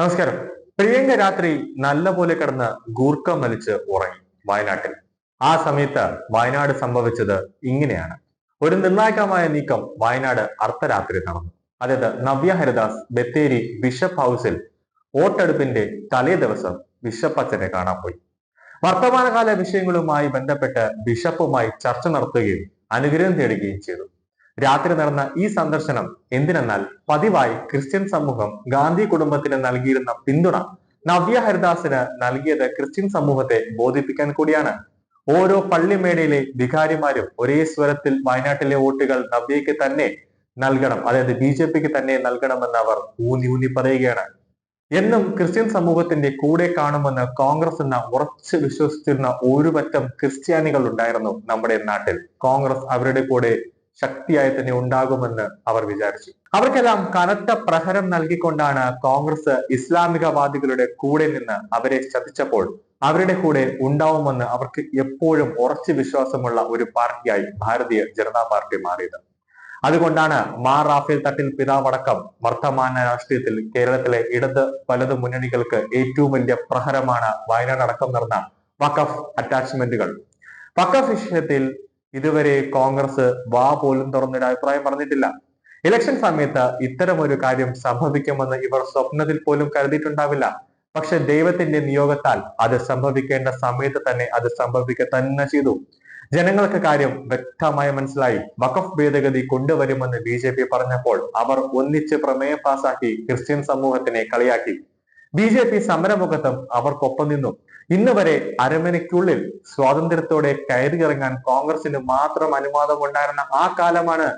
നമസ്കാരം. പ്രിയങ്ക രാത്രി നല്ല പോലെ കിടന്ന് ഗൂർക്ക മലിച്ച് ഉറങ്ങി വയനാട്ടിൽ. ആ സമയത്ത് വയനാട് സംഭവിച്ചത് ഇങ്ങനെയാണ്. ഒരു നിർണായകമായ നീക്കം വയനാട് അർദ്ധരാത്രി നടന്നു. അതായത് നവ്യ ഹരിദാസ് ബത്തേരി ബിഷപ്പ് ഹൗസിൽ വോട്ടെടുപ്പിന്റെ തലേ ദിവസം ബിഷപ്പ് അച്ഛനെ കാണാൻ പോയി. വർത്തമാനകാല വിഷയങ്ങളുമായി ബന്ധപ്പെട്ട് ബിഷപ്പുമായി ചർച്ച നടത്തുകയും അനുഗ്രഹം തേടുകയും ചെയ്തു. രാത്രി നടന്ന ഈ സന്ദർശനം എന്തിനെന്നാൽ പതിവായി ക്രിസ്ത്യൻ സമൂഹം ഗാന്ധി കുടുംബത്തിന് നൽകിയിരുന്ന പിന്തുണ നവ്യ ഹരിദാസിന് നൽകിയത് ക്രിസ്ത്യൻ സമൂഹത്തെ ബോധിപ്പിക്കാൻ കൂടിയാണ്. ഓരോ പള്ളിമേടയിലെ വികാരിമാരും ഒരേ സ്വരത്തിൽ വയനാട്ടിലെ വോട്ടുകൾ നവ്യയ്ക്ക് തന്നെ നൽകണം അതായത് ബി ജെ പിക്ക് തന്നെ നൽകണമെന്ന് അവർ ഊന്നി ഊന്നി പറയുകയാണ്. എന്നും ക്രിസ്ത്യൻ സമൂഹത്തിന്റെ കൂടെ കാണുമെന്ന് കോൺഗ്രസ് എന്ന ഉറച്ചു വിശ്വസിച്ചിരുന്ന ഒരു പറ്റം ക്രിസ്ത്യാനികൾ ഉണ്ടായിരുന്നു നമ്മുടെ നാട്ടിൽ. കോൺഗ്രസ് അവരുടെ കൂടെ ശക്തിയായി തന്നെ ഉണ്ടാകുമെന്ന് അവർ വിചാരിച്ചു. അവർക്കെല്ലാം കനത്ത പ്രഹരം നൽകിക്കൊണ്ടാണ് കോൺഗ്രസ് ഇസ്ലാമികവാദികളുടെ കൂടെ നിന്ന് അവരെ ചതിച്ചപ്പോൾ അവരുടെ കൂടെ ഉണ്ടാവുമെന്ന് അവർക്ക് എപ്പോഴും ഉറച്ചു വിശ്വാസമുള്ള ഒരു പാർട്ടിയായി ഭാരതീയ ജനതാ പാർട്ടി മാറിയത്. അതുകൊണ്ടാണ് മാർ റാഫേൽ തട്ടിൽ പിതാവടക്കം വർത്തമാന രാഷ്ട്രീയത്തിൽ കേരളത്തിലെ ഇടത് വലത് മുന്നണികൾക്ക് ഏറ്റവും വലിയ പ്രഹരമാണ് വയനാട് അടക്കം നടന്ന വഖഫ് അറ്റാച്ച്മെന്റുകൾ വഖഫ് വിഷയത്തിൽ ഇതുവരെ കോൺഗ്രസ് വാ പോലും തുറന്നൊരു അഭിപ്രായം പറഞ്ഞിട്ടില്ല. ഇലക്ഷൻ സമയത്ത് ഇത്തരം ഒരു കാര്യം സംഭവിക്കുമെന്ന് ഇവർ സ്വപ്നത്തിൽ പോലും കരുതിയിട്ടുണ്ടാവില്ല. പക്ഷെ ദൈവത്തിന്റെ നിയോഗത്താൽ അത് സംഭവിക്കേണ്ട സമയത്ത് തന്നെ അത് സംഭവിക്കുക തന്നെ ചെയ്തു. ജനങ്ങൾക്ക് കാര്യം വ്യക്തമായി മനസ്സിലായി. വഖഫ് ഭേദഗതി കൊണ്ടുവരുമെന്ന് ബി ജെ പി പറഞ്ഞപ്പോൾ അവർ ഒന്നിച്ച് പ്രമേയം പാസാക്കി ക്രിസ്ത്യൻ സമൂഹത്തിനെ കളിയാക്കി. ബി ജെ പി സമരമുഖത്തും അവർക്കൊപ്പം നിന്നു. ഇന്ന് വരെ അരമനയ്ക്കുള്ളിൽ സ്വാതന്ത്ര്യത്തോടെ കയറിയിറങ്ങാൻ കോൺഗ്രസിന് മാത്രം അനുവാദം ഉണ്ടായിരുന്ന ആ കാലമാണ്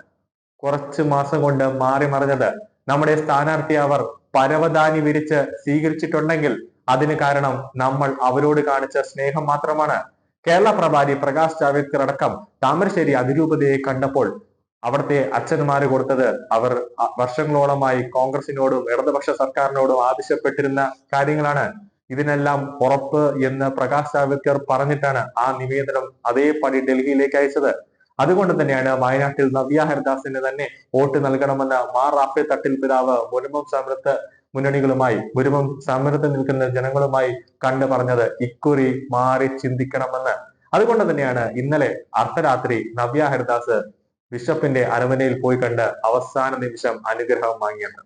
കുറച്ച് മാസം കൊണ്ട് മാറി മറിഞ്ഞത്. നമ്മുടെ സ്ഥാനാർത്ഥി അവർ പരവതാനി വിരിച്ച് സ്വീകരിച്ചിട്ടുണ്ടെങ്കിൽ അതിന് കാരണം നമ്മൾ അവരോട് കാണിച്ച സ്നേഹം മാത്രമാണ്. കേരള പ്രഭാരി പ്രകാശ് ജാവേദ്കർ അടക്കം താമരശ്ശേരി അതിരൂപതയെ കണ്ടപ്പോൾ അവിടുത്തെ അച്ഛന്മാര് കൊടുത്തത് അവർ വർഷങ്ങളോളമായി കോൺഗ്രസിനോടും ഇടതുപക്ഷ സർക്കാരിനോടും ആവശ്യപ്പെട്ടിരുന്ന കാര്യങ്ങളാണ്. ഇതിനെല്ലാം ഉറപ്പ് എന്ന് പ്രകാശ് ജാവ്ദേക്കർ പറഞ്ഞിട്ടാണ് ആ നിവേദനം അതേപടി ഡൽഹിയിലേക്ക് അയച്ചത്. അതുകൊണ്ട് തന്നെയാണ് വയനാട്ടിൽ നവ്യ ഹരിദാസിന് തന്നെ വോട്ട് നൽകണമെന്ന മാർ റാഫേ തട്ടിൽ പിതാവ് മുരുമം സമരത്ത് മുന്നണികളുമായി മുരുമം സമരത്ത് നിൽക്കുന്ന ജനങ്ങളുമായി കണ്ടു പറഞ്ഞത് ഇക്കുറി മാറി ചിന്തിക്കണമെന്ന്. അതുകൊണ്ട് തന്നെയാണ് ഇന്നലെ അർദ്ധരാത്രി നവ്യ ഹരിദാസ് ബിഷപ്പിന്റെ അരമനയിൽ പോയി കണ്ട് അവസാന നിമിഷം അനുഗ്രഹം വാങ്ങിയത്